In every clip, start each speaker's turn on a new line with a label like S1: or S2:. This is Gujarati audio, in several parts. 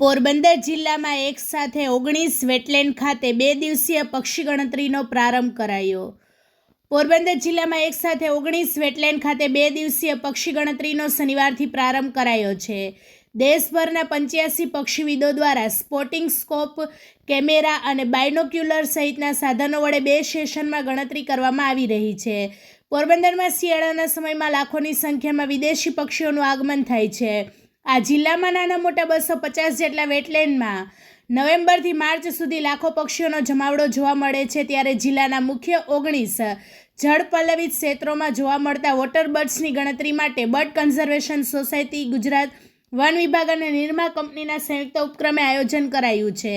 S1: પોરબંદર જિલ્લામાં એક સાથે ઓગણીસ વેટલેન્ડ ખાતે બે દિવસીય પક્ષી ગણતરીનો પ્રારંભ કરાયો. પોરબંદર જિલ્લામાં એક સાથે ઓગણીસ વેટલેન્ડ ખાતે બે દિવસીય પક્ષી ગણતરીનો શનિવારથી પ્રારંભ કરાયો છે. દેશભરના પંચ્યાસી પક્ષીવિદો દ્વારા સ્પોટિંગ સ્કોપ, કેમેરા અને બાયનોક્યુલર સહિતના સાધનો વડે બે સેશનમાં ગણતરી કરવામાં આવી રહી છે. પોરબંદરમાં શિયાળાના સમયમાં લાખોની સંખ્યામાં વિદેશી પક્ષીઓનું આગમન થાય છે. આ જિલ્લામાં નાના મોટા બસો પચાસ જેટલા વેટલેન્ડમાં નવેમ્બરથી માર્ચ સુધી લાખો પક્ષીઓનો જમાવડો જોવા મળે છે. ત્યારે જિલ્લાના મુખ્ય ઓગણીસ જળ પલ્લવિત ક્ષેત્રોમાં જોવા મળતા વોટર બર્ડ્સની ગણતરી માટે બર્ડ કન્ઝર્વેશન સોસાયટી, ગુજરાત વન વિભાગ અને નિરમા કંપનીના સંયુક્ત ઉપક્રમે આયોજન કરાયું છે.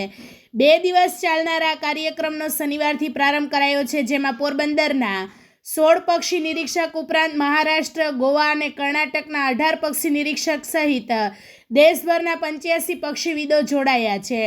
S1: બે દિવસ ચાલનારા કાર્યક્રમનો શનિવારથી પ્રારંભ કરાયો છે, જેમાં પોરબંદરના સોળ પક્ષી નિરીક્ષક ઉપરાંત મહારાષ્ટ્ર, ગોવા અને કર્ણાટકના અઢાર પક્ષી નિરીક્ષક સહિત દેશભરના પંચ્યાસી પક્ષીવિદો જોડાયા છે.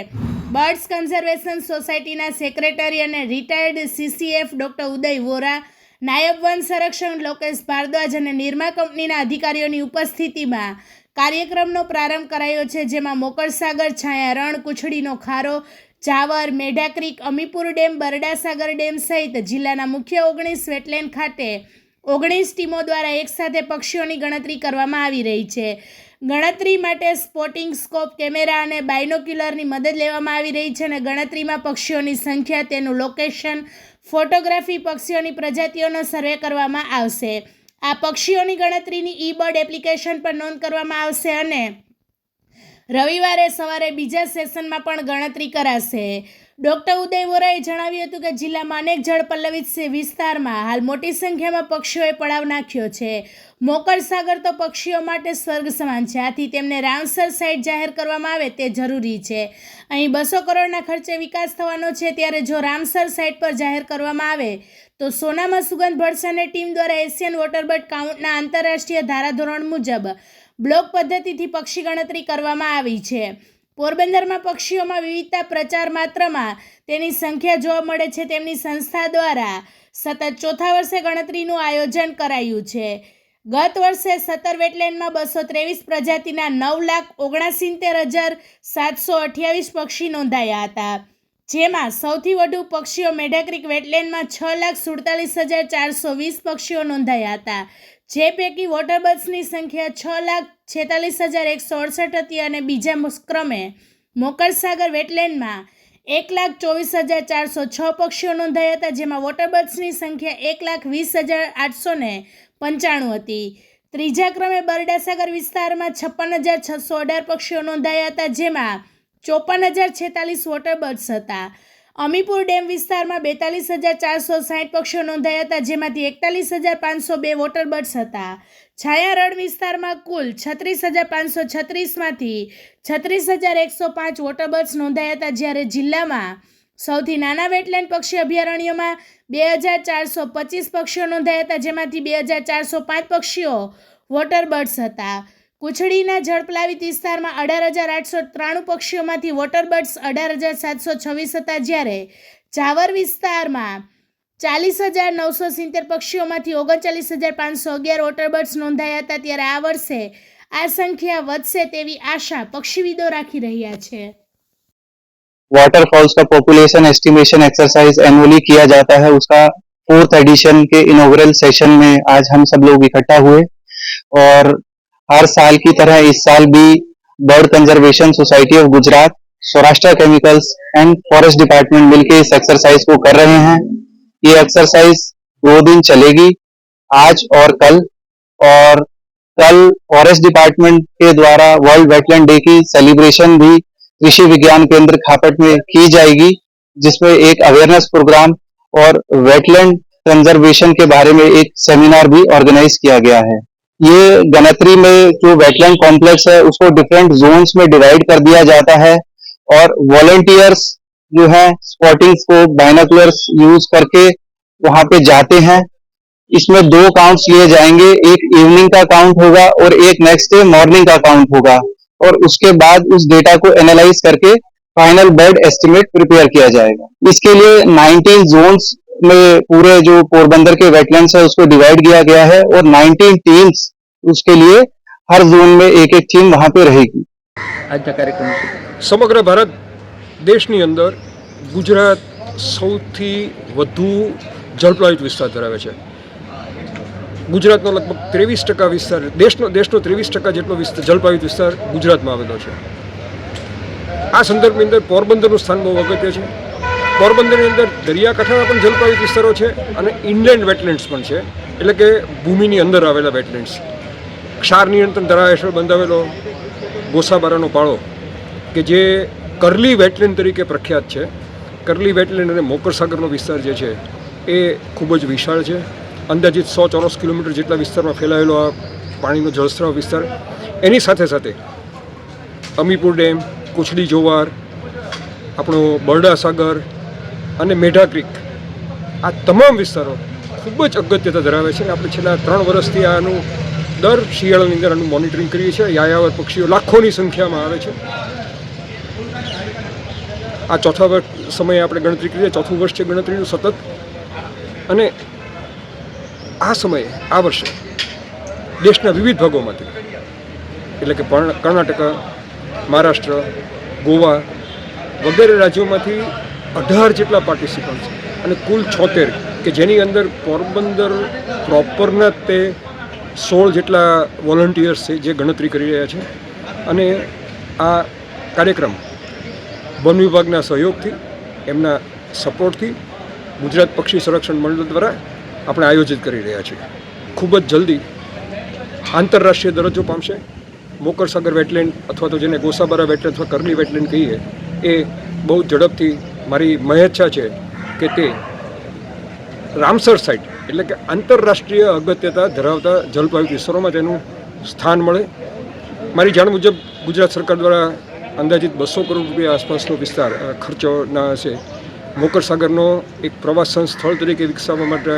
S1: બર્ડ્સ કન્ઝર્વેશન સોસાયટીના સેક્રેટરી અને retired CCF doctor Uday Vora, નાયબ વન સંરક્ષણ લોકેશ ભારદ્વાજ અને નિર્મા કંપનીના અધિકારીઓની ઉપસ્થિતિમાં કાર્યક્રમનો પ્રારંભ કરાયો છે, જેમાં મોકળસાગર છાયા રણ, કુછડીનો ખારો Javar, Medha creek, Amipur dam, Bardasagar dam સહિત જિલ્લાના મુખ્ય ઓગણીસ વેટલેન્ડ ખાતે ઓગણીસ ટીમો દ્વારા એકસાથે પક્ષીઓની ગણતરી કરવામાં આવી રહી છે. ગણતરી માટે સ્પોટિંગ સ્કોપ કેમેરા અને બાયનોક્યુલરની મદદ લેવામાં આવી રહી છે અને ગણતરીમાં પક્ષીઓની સંખ્યા, તેનું લોકેશન, ફોટોગ્રાફી, પક્ષીઓની પ્રજાતિઓનો સર્વે કરવામાં આવશે. આ પક્ષીઓની ગણતરીની ઈ બર્ડ એપ્લિકેશન પર નોંધ કરવામાં આવશે અને રવિવારે સવારે બીજા સેશનમાં પણ ગણતરી કરાશે. ડૉક્ટર ઉદય વોરાએ જણાવ્યું હતું કે જિલ્લામાં અનેક જળ પલ્લવિત સે- વિસ્તારમાં હાલ મોટી સંખ્યામાં પક્ષીઓએ પડાવ નાખ્યો છે. મોકળ સાગર તો પક્ષીઓ માટે સ્વર્ગ સમાન છે. આથી તેમને રામસર સાઇટ જાહેર કરવામાં આવે તે જરૂરી છે. અહીં બસો કરોડના ખર્ચે વિકાસ થવાનો છે. ત્યારે જો રામસર સાઇટ પર જાહેર કરવામાં આવે, તો સોનામાં સુગંધ ભરસાને ટીમ દ્વારા એશિયન વોટરબર્ડ કાઉન્ટના આંતરરાષ્ટ્રીય ધારાધોરણ મુજબ બ્લોક પદ્ધતિથી પક્ષી ગણતરી કરવામાં આવી છે. પોરબંદરમાં પક્ષીઓમાં વિવિધતા પ્રચાર માત્રમાં તેની સંખ્યા જોવા મળે છે. તેમની સંસ્થા દ્વારા સતત ચોથા વર્ષે ગણતરીનું આયોજન કરાયું છે. ગત વર્ષે સત્તર વેટલેન્ડમાં બસો ત્રેવીસ પ્રજાતિના નવ લાખ ઓગણસિત્તેર હજાર સાતસો અઠ્યાવીસ પક્ષી નોંધાયા હતા. જેમાં સૌથી વધુ પક્ષીઓ મેઢાક્રિક વેટલેન્ડમાં છ લાખ સુડતાલીસ હજાર ચારસો વીસ પક્ષીઓ નોંધાયા હતા. જે પૈકી વોટરબર્ડ્સની સંખ્યા છ લાખ છેતાલીસ હજાર એકસો અડસઠ હતી અને બીજા ક્રમે મોકરસાગર વેટલેન્ડમાં એક લાખ ચોવીસ હજાર ચારસો છ પક્ષીઓ નોંધાયા હતા, જેમાં વોટરબર્ડ્સની સંખ્યા એક લાખ વીસ હજાર આઠસો ને પંચાણું હતી. ત્રીજા ક્રમે બરડાસાગર વિસ્તારમાં છપ્પન હજાર છસો અઢાર પક્ષીઓ નોંધાયા હતા, જેમાં ચોપન હજાર છેતાલીસ વોટરબર્ડ્સ હતા. અમીપુર ડેમ વિસ્તારમાં બેતાલીસ હજાર ચારસો સાહીઠ પક્ષીઓ નોંધાયા હતા, જેમાંથી એકતાલીસ હજાર પાંચસો બે વોટરબર્ડ્સ હતા. છાયા રણ વિસ્તારમાં કુલ છત્રીસ હજાર પાંચસો છત્રીસમાંથી છત્રીસ હજાર એકસો પાંચ વોટરબર્ડ્સ નોંધાયા હતા, જ્યારે જિલ્લામાં સૌથી નાના વેટલેન્ડ પક્ષી અભયારણ્યોમાં બે હજાર ચારસો પચીસ પક્ષીઓ નોંધાયા હતા, જેમાંથી બે હજાર ચારસો પાંચ પક્ષીઓ વોટરબર્ડ્સ હતા. કુછડીના જળપ્લાવિત વિસ્તારમાં અઢાર હજાર આઠસો ત્રાણું પક્ષીઓમાંથી વોટરબર્ડ્સ અઢાર હજાર સાતસો છવ્વીસ હતા જ્યારે જાવર વિસ્તારમાં ચાલીસ હજાર નવસો સિત્તેર પક્ષીઓમાંથી ઓગણચાલીસ હજાર પાંચસો અગિયાર વોટરબર્ડ્સ નોંધાયા હતા ત્યારે આ વર્ષે આ સંખ્યા વધશે તેવી આશા પક્ષીવિદો રાખી રહ્યા છે
S2: वाटरफॉल्स का पॉपुलेशन एस्टिमेशन एक्सरसाइज एनुअली किया जाता है उसका फोर्थ एडिशन के इनोग्रल सेशन में आज हम सब लोग इकट्ठा हुए और हर साल की तरह इस साल भी bird conservation society of Gujarat Saurashtra chemicals and forest department मिलकर इस एक्सरसाइज को कर रहे हैं। ये एक्सरसाइज दो दिन चलेगी, आज और कल। और कल फॉरेस्ट डिपार्टमेंट के द्वारा वर्ल्ड वेटलैंड डे की सेलिब्रेशन भी कृषि विज्ञान केंद्र खापट में की जाएगी, जिसमें एक अवेयरनेस प्रोग्राम और वेटलैंड कंजर्वेशन के बारे में एक सेमिनार भी ऑर्गेनाइज किया गया है। ये गणतरी में जो वेटलैंड कॉम्प्लेक्स है, उसको डिफरेंट जोन्स में डिवाइड कर दिया जाता है और वॉलेंटियर्स जो है स्पॉटिंग को बाइनोकुलर्स यूज़ करके वहाँ पे जाते हैं। इसमें दो काउंट्स लिए जाएँगे, एक इवनिंग का काउंट होगा और एक नेक्स्ट डे मॉर्निंग का काउंट होगा और उसके बाद उस डेटा को एनालाइज करके फाइनल बेड एस्टिमेट प्रिपेयर किया जाएगा। इसके लिए 19 जोन्स में पूरे जो पोरबंदर के वेटलैंड्स है उसको डिवाइड किया गया है और 19 टीम्स उसके लिए हर जोन में एक एक टीम वहां पे रहेगी
S3: આજના કાર્યક્રમ વિશે
S4: સમગ્ર ભારત દેશની અંદર ગુજરાત સૌથી વધુ જળપ્લાવિત વિસ્તાર ધરાવે છે ગુજરાતનો લગભગ ત્રેવીસ ટકા વિસ્તાર દેશનો દેશનો ત્રેવીસ ટકા જેટલો વિસ્તાર જળપ્લાવિત વિસ્તાર ગુજરાતમાં આવેલો છે આ સંદર્ભની અંદર પોરબંદરનું સ્થાન બહુ અગત્ય છે પોરબંદરની અંદર દરિયાકાંઠાના પણ જલપાયુ વિસ્તારો છે અને ઇનલેન્ડ વેટલેન્ડ્સ પણ છે. એટલે કે ભૂમિની અંદર આવેલા વેટલેન્ડ્સ. ક્ષાર નિયંત્રણ ધારા હેઠળ બંધાવેલો ગોસાબારાનો પાળો, કે જે કરલી વેટલેન્ડ તરીકે પ્રખ્યાત છે. કરલી વેટલેન્ડ અને મોકર સાગરનો વિસ્તાર જે છે, એ ખૂબ જ વિશાળ છે. અંદાજિત સો ચોરસ કિલોમીટર જેટલા વિસ્તારમાં ફેલાયેલો આ પાણીનો જળસ્રાવ વિસ્તાર. એની સાથે સાથે અમીપુર ડેમ કુચડી જોવાર, આપણો બરડા સાગર અને મેઢા ક્રિક. આ તમામ વિસ્તારો ખૂબ જ અગત્યતા ધરાવે છે. અને આપણે છેલ્લા ત્રણ વર્ષથી આનું દર શિયાળાની અંદર આનું મોનિટરિંગ કરીએ છીએ. યાયાવર પક્ષીઓ લાખોની સંખ્યામાં આવે છે. આ ચોથા વર્ષ સમયે આપણે ગણતરી કરીએ. ચોથું વર્ષ છે ગણતરીનું સતત. અને આ સમયે, આ વર્ષે દેશના વિવિધ ભાગોમાંથી, એટલે કે કર્ણાટક, મહારાષ્ટ્ર, ગોવા વગેરે રાજ્યોમાંથી અઢાર જેટલા પાર્ટિસિપન્ટ છે અને કુલ છોતેર, કે જેની અંદર પોરબંદર પ્રોપરના તે સોળ જેટલા વોલન્ટિયર્સ છે જે ગણતરી કરી રહ્યા છે. અને આ કાર્યક્રમ વન વિભાગના સહયોગથી, એમના સપોર્ટથી ગુજરાત પક્ષી સંરક્ષણ મંડળ દ્વારા આપણે આયોજિત કરી રહ્યા છીએ. ખૂબ જ જલ્દી આંતરરાષ્ટ્રીય દરજ્જો પામશે. મોકરસાગર વેટલેન્ડ અથવા તો જેને ગોસાબારા વેટલેન્ડ અથવા કરલી વેટલેન્ડ કહીએ, એ બહુ ઝડપથી મારી મહેચ્છા છે કે તે રામસર સાઇટ એટલે કે આંતરરાષ્ટ્રીય અગત્યતા ધરાવતા જલપાયુ વિસ્તારોમાં તેનું સ્થાન મળે. મારી જાણ મુજબ ગુજરાત સરકાર દ્વારા અંદાજિત બસો કરોડ રૂપિયા આસપાસનો વિસ્તાર ખર્ચોના હશે મોકરસાગરનો એક પ્રવાસન સ્થળ તરીકે વિકસાવવા માટે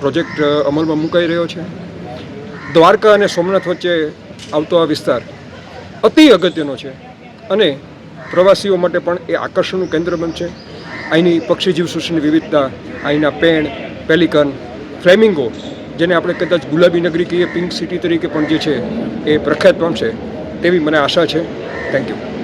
S4: પ્રોજેક્ટ અમલમાં મુકાઈ રહ્યો છે. દ્વારકા અને સોમનાથ વચ્ચે આવતો આ વિસ્તાર અતિ અગત્યનો છે અને પ્રવાસીઓ માટે પણ એ આકર્ષણનું કેન્દ્ર બનશે. અહીંની પક્ષીજીવ સૃષ્ટિની વિવિધતા, અહીંના પેણ, પેલિકન, ફ્લેમિંગો, જેને આપણે કદાચ ગુલાબી નગરી કહીએ, પિંક સિટી તરીકે પણ જે છે એ પ્રખ્યાત પામશે તેવી મને આશા છે. Thank you